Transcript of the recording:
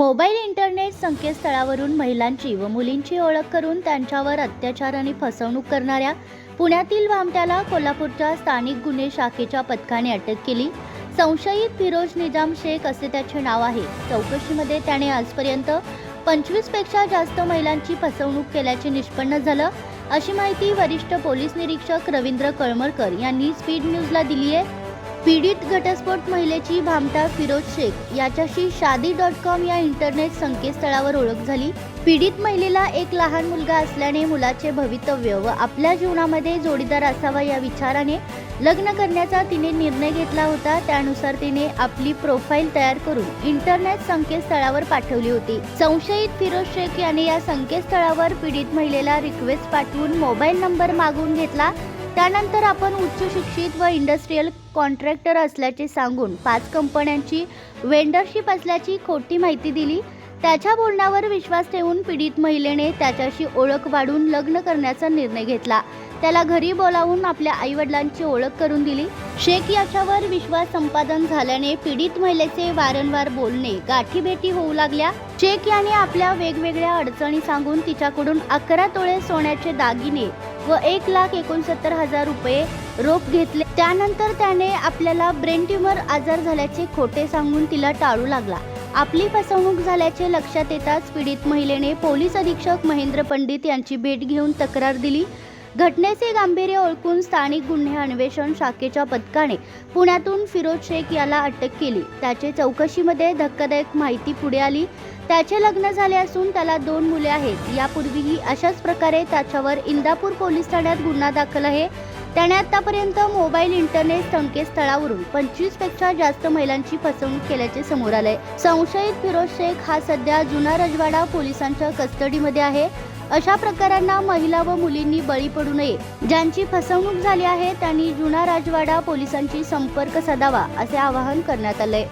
Mobile internet संकेतस्थळावरून महिलांची व मुलींची ओळख करून त्यांच्यावर अत्याचार आणि फसवणूक करणाऱ्या पुण्यातील भामट्याला कोल्हापूरच्या स्थानिक गुन्हे शाखेच्या पथकाने अटक केली. संशयित फिरोज निजाम शेख असे त्याचे नाव आहे. चौकशीमध्ये त्याने आजपर्यंत पंचवीसपेक्षा जास्त महिलांची फसवणूक केल्याचे निष्पन्न झालं. अशी माहिती वरिष्ठ पोलीस निरीक्षक रवींद्र कळमळकर यांनी स्पीड न्यूजला दिली आहे पीडित घटस्फोट महिलेची भामटा फिरोज शेख याच्याशी शादी डॉट कॉम या इंटरनेट संकेतस्थळावर ओळख झाली. पीडित महिलेला एक लहान मुलगा असल्याने मुलाचे भवितव्य व आपल्या जीवनामध्ये जोडीदार असावा या विचाराने लग्न करण्याचा तिने निर्णय घेतला होता. त्यानुसार तिने आपली प्रोफाईल तयार करून इंटरनेट संकेतस्थळावर पाठवली होती. संशयित फिरोज शेख याने या संकेतस्थळावर पीडित महिलेला रिक्वेस्ट पाठवून मोबाईल नंबर मागून घेतला. त्यानंतर आपण उच्च शिक्षित व इंडस्ट्रीयल कॉन्ट्रॅक्टर असल्याचे सांगून पाच कंपन्यांची वेंडरशिप असल्याची खोटी माहिती दिली. त्याच्या बोलण्यावर विश्वास ठेवून पीडित महिलेने त्याच्याशी ओळख वाढून लग्न करण्याचा निर्णय घेतला. त्याला घरी बोलावून आपल्या आईवडिलांची ओळख करून दिली. शेख याच्यावर विश्वास संपादन झाल्याने पीडित महिलेचे वारंवार बोलणे गाठीभेटी होऊ लागल्या. शेख याने आपल्या वेगवेगळ्या अडचणी सांगून तिच्याकडून अकरा तोळे सोन्याचे दागिने व एक लाख एकोणसत्तर हजार रुपये रोख घेतले. त्यानंतर त्याने आपल्याला ब्रेन ट्युमर आजार झाल्याचे खोटे सांगून तिला टाळू लागला. आपली फसवणूक झाल्याचे लक्षात येताच पीडित महिलेने पोलीस अधीक्षक महेंद्र पंडित यांची भेट घेऊन तक्रार दिली. घटनेचे गांभीर्य ओळखून स्थानिक गुन्हे अन्वेषण शाखेच्या पथकाने पुण्यातून फिरोज शेख याला अटक केली. त्याचे चौकशीमध्ये धक्कादायक माहिती पुढे आली. त्याचे लग्न झाले असून त्याला दोन मुले आहेत. यापूर्वीही अशाच प्रकारे त्याच्यावर इंदापूर पोलीस ठाण्यात गुन्हा दाखल आहे. त्याने आतापर्यंत मोबाईल इंटरनेट संकेतस्थळावरून पंचवीसपेक्षा जास्त महिलांची फसवणूक केल्याचे समोर आले संशयित फिरोज शेख हा सध्या जुना रजवाडा पोलिसांच्या कस्टडीमध्ये आहे. अशा प्रकारांना महिला व मुलींनी बळी पडू नये. ज्यांची फसवणूक झाली आहे त्यांनी जुना राजवाडा पोलिसांशी संपर्क साधावा असे आवाहन करण्यात आले